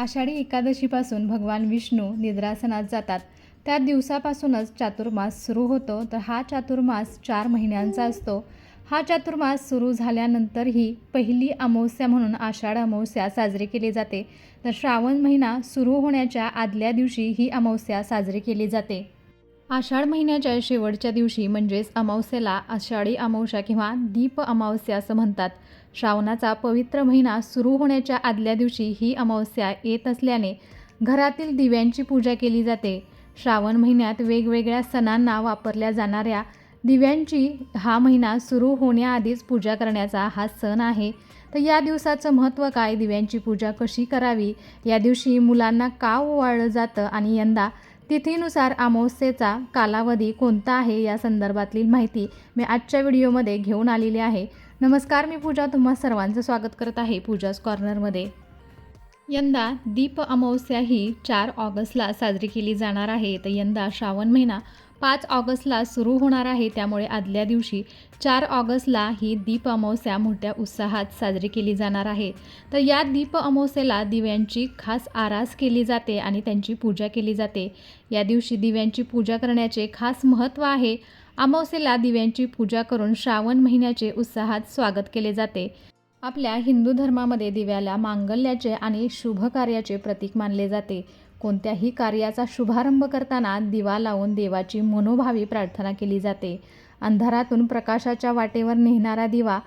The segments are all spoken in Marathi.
आषाढी एकादशीपासून भगवान विष्णू निद्रासनात जातात. त्या दिवसापासूनच चातुर्मास सुरू होतो. तर हा चातुर्मास चार महिन्यांचा असतो. हा चातुर्मास सुरू झाल्यानंतरही पहिली अमावस्या म्हणून आषाढ अमावस्या साजरी केली जाते. तर श्रावण महिना सुरू होण्याच्या आदल्या दिवशी ही अमावस्या साजरी केली जाते. आषाढ महिन्याच्या शेवटच्या दिवशी म्हणजेच अमावस्येला आषाढी अमावस्या किंवा दीप अमावस्या असं म्हणतात. श्रावणाचा पवित्र महिना सुरू होण्याच्या आदल्या दिवशी ही अमावस्या येत असल्याने घरातील दिव्यांची पूजा केली जाते. श्रावण महिन्यात वेगवेगळ्या सणांना वापरल्या जाणाऱ्या दिव्यांची हा महिना सुरू होण्याआधीच पूजा करण्याचा हा सण आहे. तर या दिवसाचं महत्त्व काय? दिव्यांची पूजा कशी करावी? या दिवशी मुलांना का ओवाळलं जातं? आणि यंदा तिथीनुसार अमावस्येचा कालावधी कोणता आहे या संदर्भातली माहिती मी आजच्या व्हिडिओमध्ये घेऊन आलेली आहे. नमस्कार मी पूजा. तुम्हा सर्वांचं स्वागत करत आहे पूजाज कॉर्नरमध्ये. यंदा दीप अमावस्या ही चार ऑगस्टला साजरी केली जाणार आहे. तर यंदा श्रावण महिना पाच ऑगस्टला सुरू होणार आहे. त्यामुळे आदल्या दिवशी चार ऑगस्टला ही दीप अमावस्या मोठ्या उत्साहात साजरी केली जाणार आहे. तर या दीप अमावस्येला दिव्यांची खास आरास केली जाते आणि त्यांची पूजा केली जाते. या दिवशी दिव्यांची पूजा करण्याचे खास महत्त्व आहे. अमावस्येला दिव्यांची पूजा करून श्रावण महिन्याचे उत्साहात स्वागत केले जाते. आपल्या हिंदू धर्मामध्ये दिव्याला मांगल्याचे आणि शुभ कार्याचे प्रतीक मानले जाते. कोणत्याही कार्याचा शुभारंभ करताना दिवा लावून देवाची मनोभावी प्रार्थना केली जाते. अंधारातून प्रकाशाच्या वाटेवर नेहणारा दिवा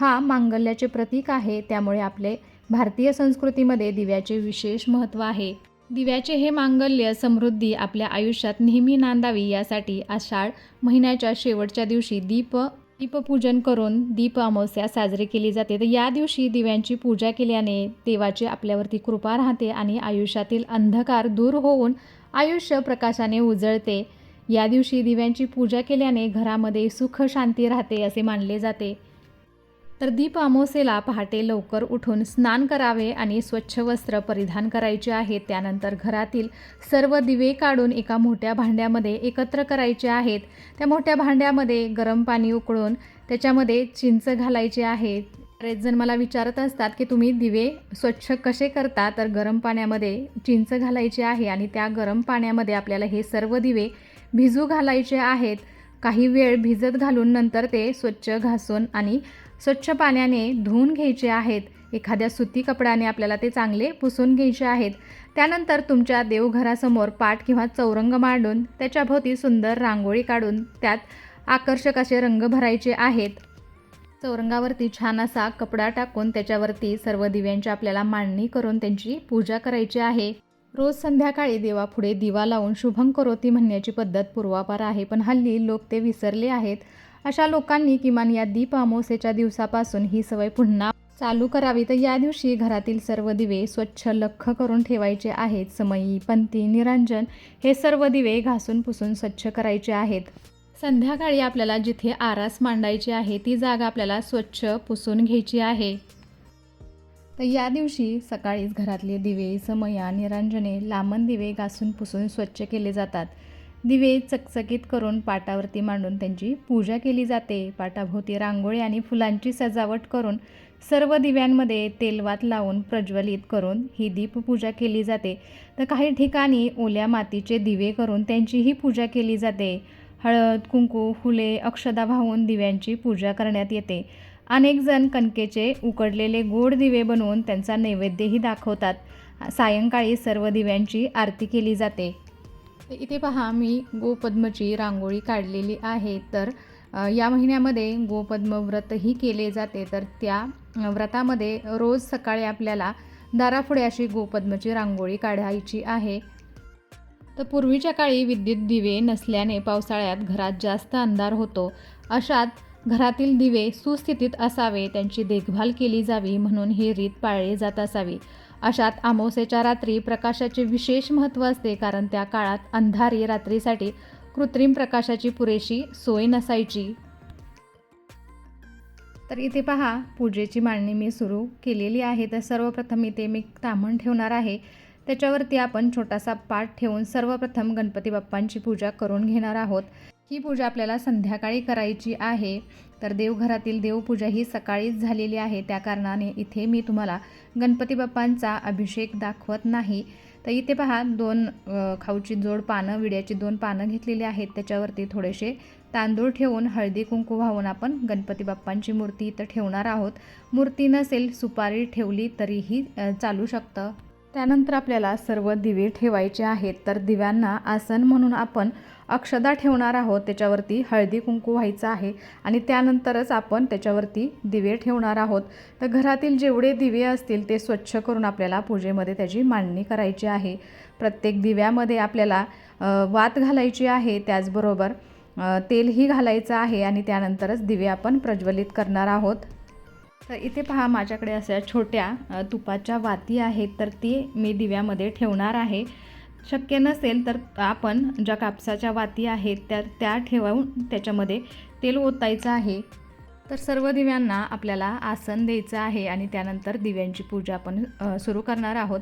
हा मांगल्याचे प्रतीक आहे त्यामुळे आपले भारतीय संस्कृतीमध्ये दिव्याचे विशेष महत्त्व आहे. दिव्याचे हे मांगल्य समृद्धी आपल्या आयुष्यात नेहमी नांदावी यासाठी आषाढ महिन्याच्या शेवटच्या दिवशी दीप दीपपूजन करून दीप अमावस्या साजरी केली जाते. तर या दिवशी दिव्यांची पूजा केल्याने देवाची आपल्यावरती कृपा राहते आणि आयुष्यातील अंधकार दूर होऊन आयुष्य प्रकाशाने उजळते. या दिवशी दिव्यांची पूजा केल्याने घरामध्ये सुख शांती राहते असे मानले जाते. तर दीप अमावस्येला पहाटे लवकर उठून स्नान करावे आणि स्वच्छ वस्त्र परिधान करायचे आहेत त्यानंतर घरातील सर्व दिवे काढून एका मोठ्या भांड्यामध्ये एकत्र करायचे आहेत. त्या मोठ्या भांड्यामध्ये गरम पाणी उकळून त्याच्यामध्ये चिंच घालायचे आहेत बरेच जण मला विचारत असतात की तुम्ही दिवे स्वच्छ कसे करता? तर गरम पाण्यामध्ये चिंच घालायची आहे आणि त्या गरम पाण्यामध्ये आपल्याला हे सर्व दिवे भिजू घालायचे आहेत. काही वेळ भिजत घालून नंतर ते स्वच्छ घासून आणि स्वच्छ पाण्याने धुवून घ्यायचे आहेत. एखाद्या सुती कपड्याने आपल्याला ते चांगले पुसून घ्यायचे आहेत. त्यानंतर तुमच्या देवघरासमोर पाट किंवा चौरंग मांडून त्याच्याभोवती सुंदर रांगोळी काढून त्यात आकर्षक असे रंग भरायचे आहेत. चौरंगावरती छान असा कपडा टाकून त्याच्यावरती सर्व दिव्यांची आपल्याला मांडणी करून त्यांची पूजा करायची आहे. रोज संध्याकाळी देवापुढे दिवा लावून शुभं करोती म्हणण्याची पद्धत पूर्वापार आहे पण हल्ली लोक ते विसरले आहेत. अशा लोकांनी किमान या दीप अमावस्येच्या दिवसापासून ही सवय पुन्हा चालू करावी. तर या दिवशी घरातील सर्व दिवे स्वच्छ लख्ख करून ठेवायचे आहेत. समयी पंती निरंजन हे सर्व दिवे घासून पुसून स्वच्छ करायचे आहेत. संध्याकाळी आपल्याला जिथे आरास मांडायची आहे ती जागा आपल्याला स्वच्छ पुसून घ्यायची आहे. तर या दिवशी सकाळीच घरातले दिवे समया निरांजने लांबन दिवे घासून पुसून स्वच्छ केले जातात. दिवे चकचकीत करून पाटावरती मांडून त्यांची पूजा केली जाते. पाटाभोवती रांगोळी आणि फुलांची सजावट करून सर्व दिव्यांमध्ये तेलवात लावून प्रज्वलित करून ही दीपपूजा केली जाते. तर काही ठिकाणी ओल्या मातीचे दिवे करून त्यांचीही पूजा केली जाते. हळद कुंकू फुले अक्षदा वाहून दिव्यांची पूजा करण्यात येते. अनेकजण कणकेचे उकडलेले गोड दिवे बनवून त्यांचा नैवेद्यही दाखवतात. सायंकाळी सर्व दिव्यांची आरती केली जाते. तर इथे पहा मी गोपद्मची रांगोळी काढलेली आहे. तर या महिन्यामध्ये गोपद्म व्रतही केले जाते. तर त्या व्रतामध्ये रोज सकाळी आपल्याला दारापुढे अशी गोपद्मची रांगोळी काढायची आहे. तर पूर्वीच्या काळी विद्युत दिवे नसल्याने पावसाळ्यात घरात जास्त अंधार होतो. अशात घरातील दिवे सुस्थितीत असावे त्यांची देखभाल केली जावी म्हणून ही रीत पाळली जात असावी. अशात आमोसेच्या रात्री प्रकाशाचे विशेष महत्त्व असते कारण त्या काळात अंधारी रात्रीसाठी कृत्रिम प्रकाशाची पुरेशी सोय नसायची. तर इथे पहा पूजेची मांडणी मी सुरू केलेली आहे. तर सर्वप्रथम इथे मी तामण ठेवणार आहे. त्याच्यावरती आपण छोटासा पाठ ठेवून सर्वप्रथम गणपती बाप्पांची पूजा करून घेणार आहोत. ही पूजा आपल्याला संध्याकाळी करायची आहे. तर देवघरातील देवपूजा ही सकाळीच झालेली आहे. त्या कारणाने इथे मी तुम्हाला गणपती बाप्पांचा अभिषेक दाखवत नाही. तर इथे पहा दोन खाऊची जोड पानं विड्याची दोन पानं घेतलेली आहेत. त्याच्यावरती थोडेसे तांदूळ ठेवून हळदी कुंकू वाहून आपण गणपती बाप्पांची मूर्ती इथं ठेवणार आहोत. मूर्ती नसेल सुपारी ठेवली तरीही चालू शकतं. त्यानंतर आपल्याला सर्व दिवे ठेवायचे आहेत. तर दिव्यांना आसन म्हणून आपण अक्षदा ठेवणार आहोत. त्याच्यावरती हळदी कुंकू व्हायचं आहे आणि त्यानंतरच आपण त्याच्यावरती दिवे ठेवणार आहोत. तर घरातील जेवढे दिवे असतील ते स्वच्छ करून आपल्याला पूजेमध्ये त्याची मांडणी करायची आहे. प्रत्येक दिव्यामध्ये आपल्याला वात घालायची आहे. त्याचबरोबर तेलही घालायचं आहे आणि त्यानंतरच दिवे आपण प्रज्वलित करणार आहोत. तर इथे पहा माझ्याकडे अशा छोट्या तुपाच्या वाती आहेत. तर ती मी दिव्यामध्ये ठेवणार आहे. शक्य नसेल तर आपण ज्या कापसाच्या वाती आहेत त्या त्या ठेवून त्याच्यामध्ये तेल ओतायचं आहे. तर सर्व दिव्यांना आपल्याला आसन द्यायचं आहे आणि त्यानंतर दिव्यांची पूजा आपण सुरू करणार आहोत.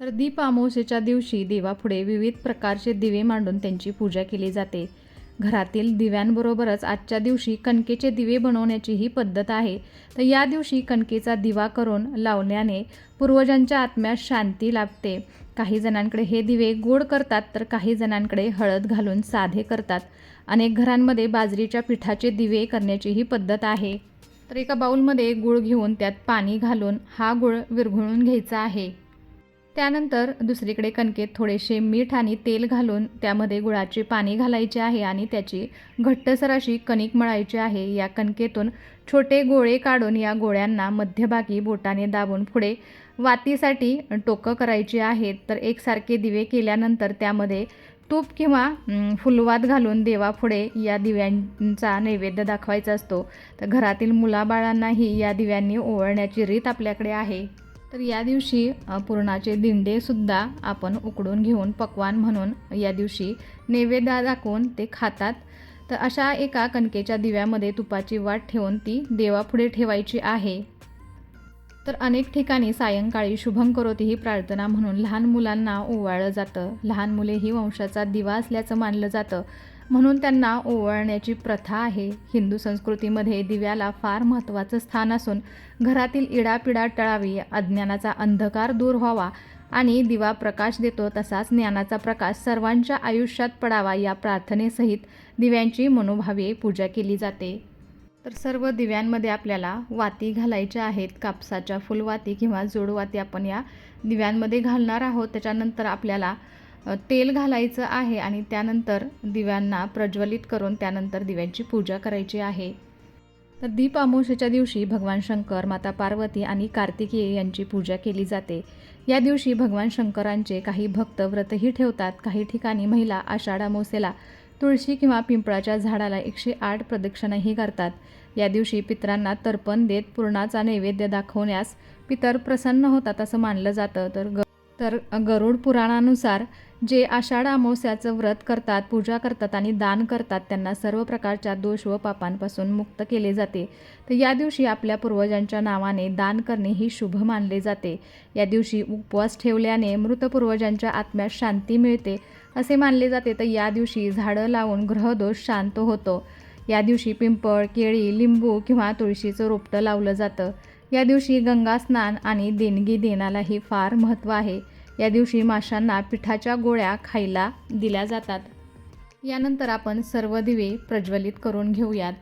तर दीप अमावस्येच्या दिवशी देवापुढे विविध प्रकारचे दिवे मांडून त्यांची पूजा केली जाते. घरातील दिव्यांबरोबरच आजच्या दिवशी कणकेचे दिवे बनवण्याची ही पद्धत आहे. तर या दिवशी कणकेचा दिवा करून लावण्याने पूर्वजांच्या आत्म्यात शांती लाभते. काही जणांकडे हे दिवे गोड करतात तर काही जणांकडे हळद घालून साधे करतात. अनेक घरांमध्ये बाजरीच्या पिठाचे दिवे करण्याची ही पद्धत आहे. तर एका बाऊलमध्ये गुळ घेऊन त्यात पाणी घालून हा गुळ विरघळून घ्यायचा आहे. त्यानंतर दुसरीकडे कणकेत थोडेसे मीठ आणि तेल घालून त्यामध्ये गुळाचे पाणी घालायचे आहे आणि त्याची घट्टसर अशी कणिक मळायची आहे. या कणकेतून छोटे गोळे काढून या गोळ्यांना मध्यभागी बोटाने दाबून पुढे वातीसाठी टोकं करायची आहेत तर एकसारखे दिवे केल्यानंतर त्यामध्ये तूप किंवा फुलवात घालून देवापुढे या दिव्यांचा नैवेद्य दाखवायचा असतो. तर घरातील मुलाबाळांनाही या दिव्यांनी ओवळण्याची रीत आपल्याकडे आहे. तर या दिवशी पुरणाचे दिंडेसुद्धा आपण उकडून घेऊन पक्वान म्हणून या दिवशी नैवेद्य दाखवून ते खातात. तर अशा एका कणकेच्या दिव्यामध्ये तुपाची वाट ठेवून ती देवापुढे ठेवायची आहे. तर अनेक ठिकाणी सायंकाळी शुभं करोती ही प्रार्थना म्हणून लहान मुलांना ओवाळलं जातं. लहान मुले ही वंशाचा दिवा असल्याचं मानलं जातं. म्हणून त्यांना ओवाळण्याची प्रथा आहे. हिंदू संस्कृतीमध्ये दिव्याला फार महत्त्वाचं स्थान असून घरातील इडापिडा टळावी अज्ञानाचा अंधकार दूर व्हावा आणि दिवा प्रकाश देतो तसाच ज्ञानाचा प्रकाश सर्वांच्या आयुष्यात पडावा या प्रार्थनेसहित दिव्यांची मनोभावे पूजा केली जाते. तर सर्व दिव्यांमध्ये आपल्याला वाती घालायच्या आहेत. कापसाच्या फुलवाती किंवा जोडवाती आपण या दिव्यांमध्ये घालणार आहोत. त्याच्यानंतर आपल्याला तेल घालायचं आहे आणि त्यानंतर दिव्यांना प्रज्वलित करून त्यानंतर दिव्यांची पूजा करायची आहे. तर दीप अमावस्येच्या दिवशी भगवान शंकर माता पार्वती आणि कार्तिकेय यांची पूजा केली जाते. या दिवशी भगवान शंकरांचे काही भक्त व्रतही ठेवतात. काही ठिकाणी महिला आषाढ अमावस्येला तुळशी किंवा पिंपळाच्या झाडाला एकशे आठ प्रदक्षिणाही करतात. या दिवशी पितरांना तर्पण देत पूर्णाचा नैवेद्य दाखवण्यास पितर प्रसन्न होतात असं मानलं जातं. तर ग तर गरुड पुराणानुसार जे आषाढ अमावस्याचं व्रत करतात पूजा करतात आणि दान करतात त्यांना सर्व प्रकारच्या दोष व पापांपासून मुक्त केले जाते. तर या दिवशी आपल्या पूर्वजांच्या नावाने दान करणे ही शुभ मानले जाते. या दिवशी उपवास ठेवल्याने मृत पूर्वजांच्या आत्म्यात शांती मिळते असे मानले जाते. तर या दिवशी झाडं लावून ग्रहदोष शांत होतो. या दिवशी पिंपळ केळी लिंबू किंवा तुळशीचं रोपटं लावलं जातं. या दिवशी गंगा स्नान आणि देणगी देण्यालाही फार महत्त्व आहे. या दिवशी माशांना पिठाच्या गोळ्या खायला दिल्या जातात. यानंतर आपण सर्व दिवे प्रज्वलित करून घेऊयात.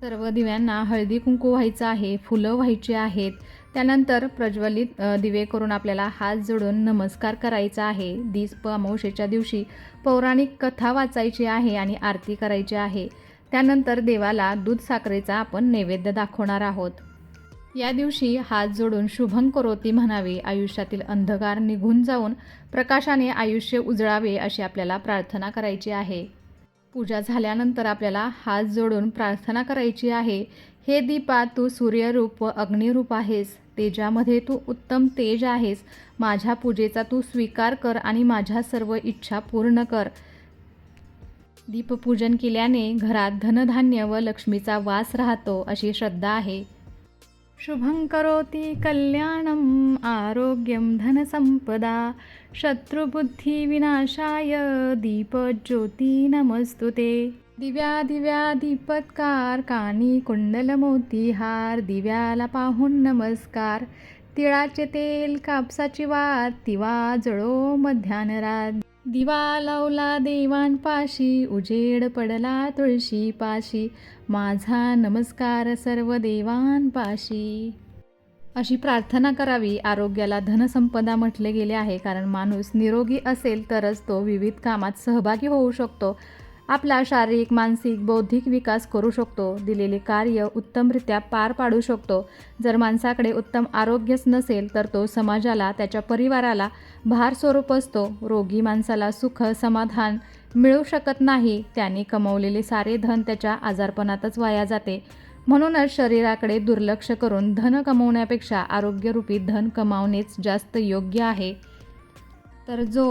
सर्व दिव्यांना हळदी कुंकू व्हायचं आहे फुलं व्हायची आहेत. त्यानंतर प्रज्वलित दिवे करून आपल्याला हात जोडून नमस्कार करायचा आहे. दीप अमावशेच्या दिवशी पौराणिक कथा वाचायची आहे आणि आरती करायची आहे. त्यानंतर देवाला दूध साखरेचा आपण नैवेद्य दाखवणार आहोत. या दिवशी हात जोडून शुभं करोती म्हणावे आयुष्यातील अंधकार निघून जाऊन प्रकाशाने आयुष्य उजळावे अशी आपल्याला प्रार्थना करायची आहे. पूजा झाल्यानंतर आपल्याला हात जोडून प्रार्थना करायची आहे हे दीपा तू सूर्यरूप व अग्निरूप आहेस. तेजामध्ये तू उत्तम तेज आहेस. माझ्या पूजेचा तू स्वीकार कर आणि माझ्या सर्व इच्छा पूर्ण कर. दीपपूजन केल्याने घरात धनधान्य व लक्ष्मीचा वास राहतो अशी श्रद्धा आहे. शुभं करोति कल्याणम् आरोग्यं धनसम्पदा शत्रुबुद्धिविनाशाय दीपज्योती नमस्तु ते दिव्या दिव्या दीपत्कार कानी कुंडल दिव्याला पाहून नमस्कार तिळाचे तेल कापसाची वात तिवा जळो मध्यानरात दिवा लावला देवांपाशी उजेड पडला तुळशी पाशी माझा नमस्कार सर्व देवांपाशी. अशी प्रार्थना करावी आरोग्याला धनसंपदा म्हटले गेले आहे. कारण माणूस निरोगी असेल तरच तो विविध कामात सहभागी होऊ शकतो. आपला शारीरिक मानसिक बौद्धिक विकास करू शकतो. दिलेले कार्य उत्तमरित्या पार पाडू शकतो. जर माणसाकडे उत्तम आरोग्यच नसेल तर तो समाजाला त्याच्या परिवाराला भार स्वरूप असतो. रोगी माणसाला सुख समाधान मिळू शकत नाही. त्याने कमवलेले सारे धन त्याच्या आजारपणातच वाया जाते. म्हणूनच शरीराकडे दुर्लक्ष करून धन कमवण्यापेक्षा आरोग्यरूपी धन कमावणेच जास्त योग्य आहे. तर जो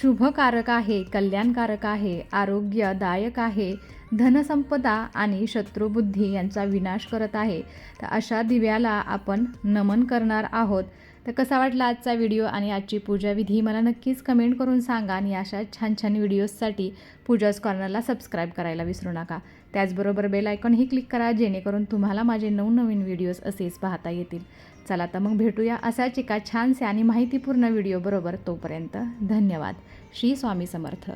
शुभकारक आहे कल्याणकारक आहे आरोग्यदायक आहे धनसंपदा आणि शत्रुबुद्धी यांचा विनाश करत आहे तर अशा दिव्याला आपण नमन करणार आहोत. तर कसा वाटला आजचा व्हिडिओ आणि आजची पूजाविधी मला नक्कीच कमेंट करून सांगा आणि अशा छान छान व्हिडिओजसाठी पूजाज कॉर्नरला सबस्क्राईब करायला विसरू नका. त्याचबरोबर बेल आयकॉनही क्लिक करा जेणेकरून तुम्हाला माझे नवनवीन व्हिडिओज असेच पाहता येतील. चला तर मग भेटूया असाच एका छानसे आणि माहितीपूर्ण व्हिडिओ बरोबर तोपर्यंत धन्यवाद. श्री स्वामी समर्थ.